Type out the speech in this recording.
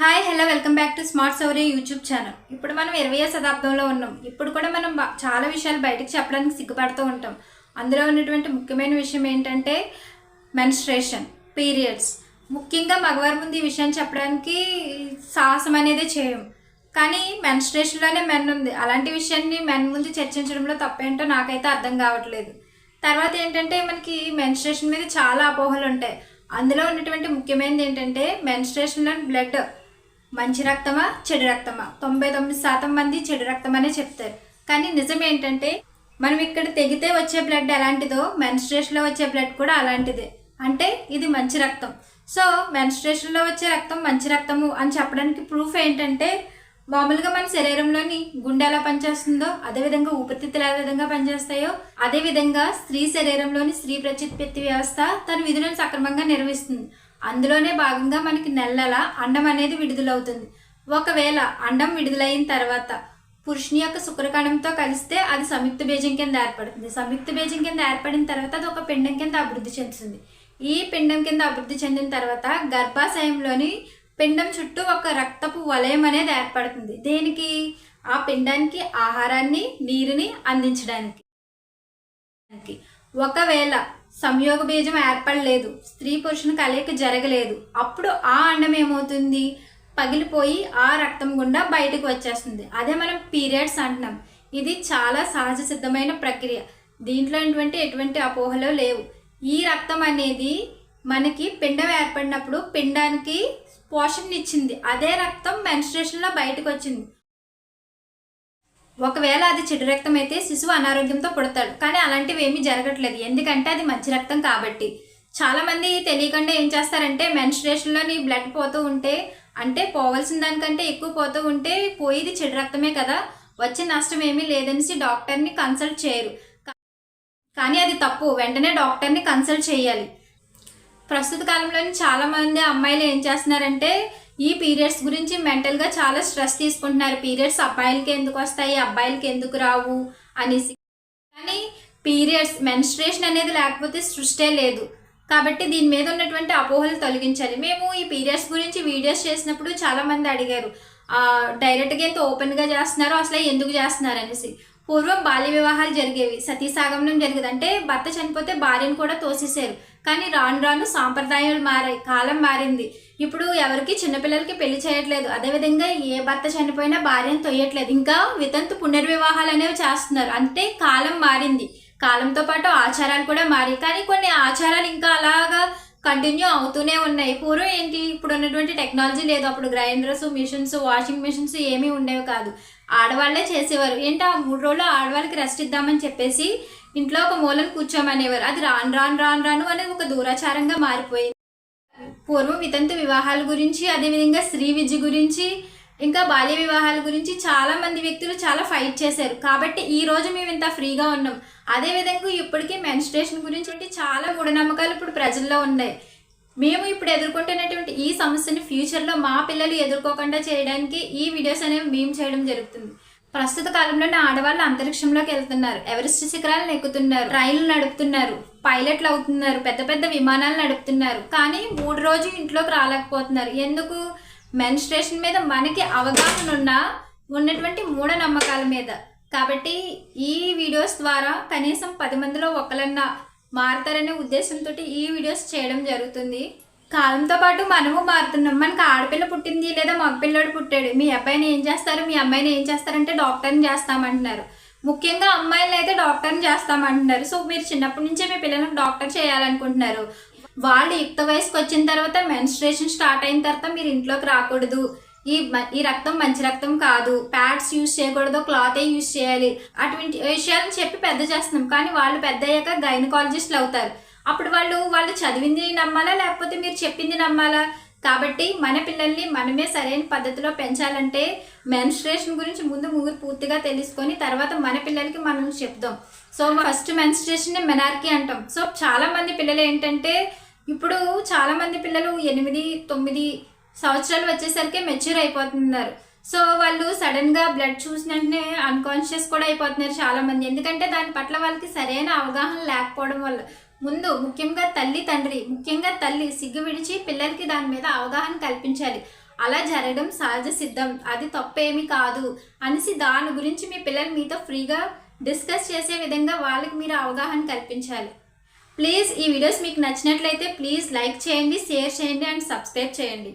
Hi hello welcome back to smart Sowri YouTube channel. ఇప్పుడు మనం ఇరవయో శతాబ్దంలో ఉన్నాం. ఇప్పుడు కూడా మనం చాలా విషయాలు బయటకు చెప్పడానికి సిగ్గుపడుతూ ఉంటాం. అందులో ఉన్నటువంటి ముఖ్యమైన విషయం ఏంటంటే మెన్స్ట్రేషన్ పీరియడ్స్ ముఖ్యంగా మగవారి ముందు ఈ విషయం చెప్పడానికి సాహసం అనేది చేయం. కానీ మెన్స్ట్రేషన్లోనే మెన్ ఉంది. అలాంటి విషయాన్ని మెన్ ముందు చర్చించడంలో తప్పేంటో నాకైతే అర్థం కావట్లేదు. తర్వాత ఏంటంటే మనకి మెన్స్ట్రేషన్ మీద చాలా అపోహలు ఉంటాయి అందులో ఉన్నటువంటి ముఖ్యమైనది ఏంటంటే మెన్స్ట్రేషన్లో బ్లడ్ మంచి రక్తమా చెడు రక్తమా? తొంభై తొమ్మిది శాతం మంది చెడు రక్తం అనే చెప్తారు. కానీ నిజం ఏంటంటే మనం ఇక్కడ తెగితే వచ్చే బ్లడ్ ఎలాంటిదో మెన్స్ట్రేషన్లో వచ్చే బ్లడ్ కూడా అలాంటిదే. అంటే ఇది మంచి రక్తం. సో మెన్స్ట్రేషన్లో వచ్చే రక్తం మంచి రక్తము అని చెప్పడానికి ప్రూఫ్ ఏంటంటే మామూలుగా మన శరీరంలోని గుండె ఎలా పనిచేస్తుందో అదేవిధంగా ఊపిరితిత్తులు ఏ విధంగా పనిచేస్తాయో అదే విధంగా స్త్రీ శరీరంలోని స్త్రీ ప్రత్యుత్పత్తి వ్యవస్థ తన విధులను సక్రమంగా నిర్వహిస్తుంది. అందులోనే భాగంగా మనకి నెలల అండం అనేది విడుదలవుతుంది. ఒకవేళ అండం విడుదలైన తర్వాత పురుషుని యొక్క శుక్రకణంతో కలిస్తే అది సంయుక్త బీజం కింద ఏర్పడుతుంది. సంయుక్త బీజం కింద ఏర్పడిన తర్వాత అది ఒక పిండం కింద అభివృద్ధి చెందుతుంది. ఈ పిండం కింద అభివృద్ధి చెందిన తర్వాత గర్భాశయంలోని పిండం చుట్టూ ఒక రక్తపు వలయం అనేది ఏర్పడుతుంది. దేనికి? ఆ పిండానికి ఆహారాన్ని నీరుని అందించడానికి. ఒకవేళ సంయోగ బీజం ఏర్పడలేదు. స్త్రీ పురుషుని కలయిక జరగలేదు. అప్పుడు ఆ అండం ఏమవుతుంది? పగిలిపోయి ఆ రక్తం గుండా బయటకు వచ్చేస్తుంది. అదే మనం పీరియడ్స్ అంటున్నాం. ఇది చాలా సహజ సిద్ధమైన ప్రక్రియ. దీంట్లో ఎటువంటి ఎటువంటి అపోహలు లేవు. ఈ రక్తం అనేది మనకి పిండం ఏర్పడినప్పుడు పిండానికి పోషణ ఇచ్చింది అదే రక్తం మెన్స్ట్రేషన్లో బయటకు వచ్చింది. ఒకవేళ అది చెడు రక్తం అయితే శిశువు అనారోగ్యంతో పుడతాడు. కానీ అలాంటివి ఏమీ జరగట్లేదు. ఎందుకంటే అది మంచి రక్తం కాబట్టి. చాలామంది తెలియకుండా ఏం చేస్తారంటే మెన్స్ట్రేషన్లోని బ్లడ్ పోతూ ఉంటే అంటే పోవలసిన దానికంటే ఎక్కువ పోతూ ఉంటే పోయేది చెడు రక్తమే కదా. వచ్చే నష్టం ఏమీ లేదనేసి డాక్టర్ని కన్సల్ట్ చేయరు. కానీ అది తప్పు. వెంటనే డాక్టర్ని కన్సల్ట్ చేయాలి. ప్రస్తుత కాలంలోని చాలామంది అమ్మాయిలు ఏం చేస్తున్నారంటే ఈ పీరియడ్స్ గురించి మెంటల్గా చాలా స్ట్రెస్ తీసుకుంటున్నారు. పీరియడ్స్ అబ్బాయిలకి ఎందుకు వస్తాయి? అబ్బాయిలకి ఎందుకు రావు? అనేసి. కానీ పీరియడ్స్ మెన్స్ట్రేషన్ అనేది లేకపోతే సృష్టే లేదు. కాబట్టి దీని మీద ఉన్నటువంటి అపోహలు తొలగించాలి. మేము ఈ పీరియడ్స్ గురించి వీడియోస్ చేసినప్పుడు చాలామంది అడిగారు డైరెక్ట్గా ఎంత ఓపెన్గా చేస్తున్నారో అసలు ఎందుకు చేస్తున్నారు? అనేసి. పూర్వం బాల్య వివాహాలు జరిగేవి. సతీసాగమనం జరిగేది. అంటే భర్త చనిపోతే భార్యను కూడా తోసేసారు కానీ రాను రాను సాంప్రదాయాలు మారాయి. కాలం మారింది. ఇప్పుడు ఎవరికి చిన్నపిల్లలకి పెళ్ళి చేయట్లేదు. అదేవిధంగా ఏ భర్త చనిపోయినా భార్యను తొయ్యట్లేదు ఇంకా వితంతు పునర్వివాహాలు అనేవి చేస్తున్నారు. అంటే కాలం మారింది. కాలంతో పాటు ఆచారాలు కూడా మారాయి. కానీ కొన్ని ఆచారాలు ఇంకా అలాగా కంటిన్యూ అవుతూనే ఉన్నాయి. పూర్వం ఏంటి? ఇప్పుడు ఉన్నటువంటి టెక్నాలజీ లేదు. అప్పుడు గ్రైండర్స్ మిషన్స్ వాషింగ్ మిషన్స్ ఏమీ ఉండేవి కాదు. ఆడవాళ్ళే చేసేవారు. ఏంటి? ఆ మూడు రోజులు ఆడవాళ్ళకి రెస్ట్ ఇద్దామని చెప్పేసి ఇంట్లో ఒక మూలను కూర్చోమనేవారు. అది రాను రాను రాను రాను అనేది ఒక దూరాచారంగా మారిపోయింది. పూర్వం వితంతు వివాహాల గురించి అదేవిధంగా స్త్రీ విద్య గురించి ఇంకా బాల్య వివాహాల గురించి చాలా మంది వ్యక్తులు చాలా ఫైట్ చేశారు. కాబట్టి ఈ రోజు మేము ఇంత ఫ్రీగా ఉన్నాం. అదే విధంగా ఇప్పటికీ మెన్స్ట్రేషన్ గురించి చాలా మూఢనమ్మకాలు ఇప్పుడు ప్రజల్లో ఉన్నాయి. మేము ఇప్పుడు ఎదుర్కొంటున్నటువంటి ఈ సమస్యని ఫ్యూచర్లో మా పిల్లలు ఎదుర్కోకుండా చేయడానికి ఈ వీడియోస్ అనేవి మేము చేయడం జరుగుతుంది. ప్రస్తుత కాలంలోనే ఆడవాళ్ళు అంతరిక్షంలోకి వెళ్తున్నారు. ఎవరెస్ట్ శిఖరాలను ఎక్కుతున్నారు రైళ్ళు నడుపుతున్నారు. పైలట్లు అవుతున్నారు. పెద్ద పెద్ద విమానాలు నడుపుతున్నారు. కానీ మూడు రోజు ఇంట్లోకి రాలేకపోతున్నారు. ఎందుకు? మెన్స్ట్రేషన్ మీద మనకి అవగాహన ఉన్న ఉన్నటువంటి మూఢనమ్మకాల మీద. కాబట్టి ఈ వీడియోస్ ద్వారా కనీసం పది మందిలో ఒకరన్నా మారుతారనే ఉద్దేశంతో ఈ వీడియోస్ చేయడం జరుగుతుంది. కాలంతో పాటు మనము మారుతున్నాం. మనకు ఆడపిల్ల పుట్టింది లేదా మగపిల్లడు పుట్టాడు. మీ అబ్బాయిని ఏం చేస్తారు? మీ అమ్మాయిని ఏం చేస్తారంటే డాక్టర్ని చేస్తామంటున్నారు. ముఖ్యంగా అమ్మాయిలు అయితే డాక్టర్ని చేస్తామంటున్నారు. సో మీరు చిన్నప్పటి నుంచే మీ పిల్లలకు డాక్టర్ చేయాలనుకుంటున్నారు. వాళ్ళు యుక్త వయసుకు వచ్చిన తర్వాత మెన్స్ట్రేషన్ స్టార్ట్ అయిన తర్వాత మీరు ఇంట్లోకి రాకూడదు. ఈ ఈ రక్తం మంచి రక్తం కాదు. ప్యాడ్స్ యూజ్ చేయకూడదు క్లాతే యూజ్ చేయాలి. అటువంటి విషయాలను చెప్పి పెద్ద చేస్తున్నాం. కానీ వాళ్ళు పెద్ద అయ్యాక గైనకాలజిస్టులు అవుతారు. అప్పుడు వాళ్ళు వాళ్ళు చదివింది నమ్మాలా? లేకపోతే మీరు చెప్పింది నమ్మాలా? కాబట్టి మన పిల్లల్ని మనమే సరైన పద్ధతిలో పెంచాలంటే మెన్స్ట్రేషన్ గురించి ముందు ముగ్గురు పూర్తిగా తెలుసుకొని తర్వాత మన పిల్లలకి మనం చెప్దాం. సో ఫస్ట్ మెన్స్ట్రేషన్ మెనార్కీ అంటాం. సో చాలా మంది పిల్లలు ఏంటంటే ఇప్పుడు చాలామంది పిల్లలు ఎనిమిది తొమ్మిది సంవత్సరాలు వచ్చేసరికి మెచ్యూర్ అయిపోతున్నారు. సో వాళ్ళు సడన్గా బ్లడ్ చూసిన వెంటనే అన్కాన్షియస్ కూడా అయిపోతున్నారు చాలా మంది. ఎందుకంటే దాని పట్ల వాళ్ళకి సరైన అవగాహన లేకపోవడం వల్ల. ముందు ముఖ్యంగా తల్లి తండ్రి ముఖ్యంగా తల్లి సిగ్గు విడిచి పిల్లలకి దాని మీద అవగాహన కల్పించాలి. అలా జరగడం సహజ సిద్ధం. అది తప్పేమీ కాదు అనేసి దాని గురించి మీ పిల్లలు మీతో ఫ్రీగా డిస్కస్ చేసే విధంగా వాళ్ళకి మీరు అవగాహన కల్పించాలి. ప్లీజ్ ఈ వీడియోస్ మీకు నచ్చినట్లయితే ప్లీజ్ లైక్ చేయండి షేర్ చేయండి అండ్ సబ్స్క్రైబ్ చేయండి.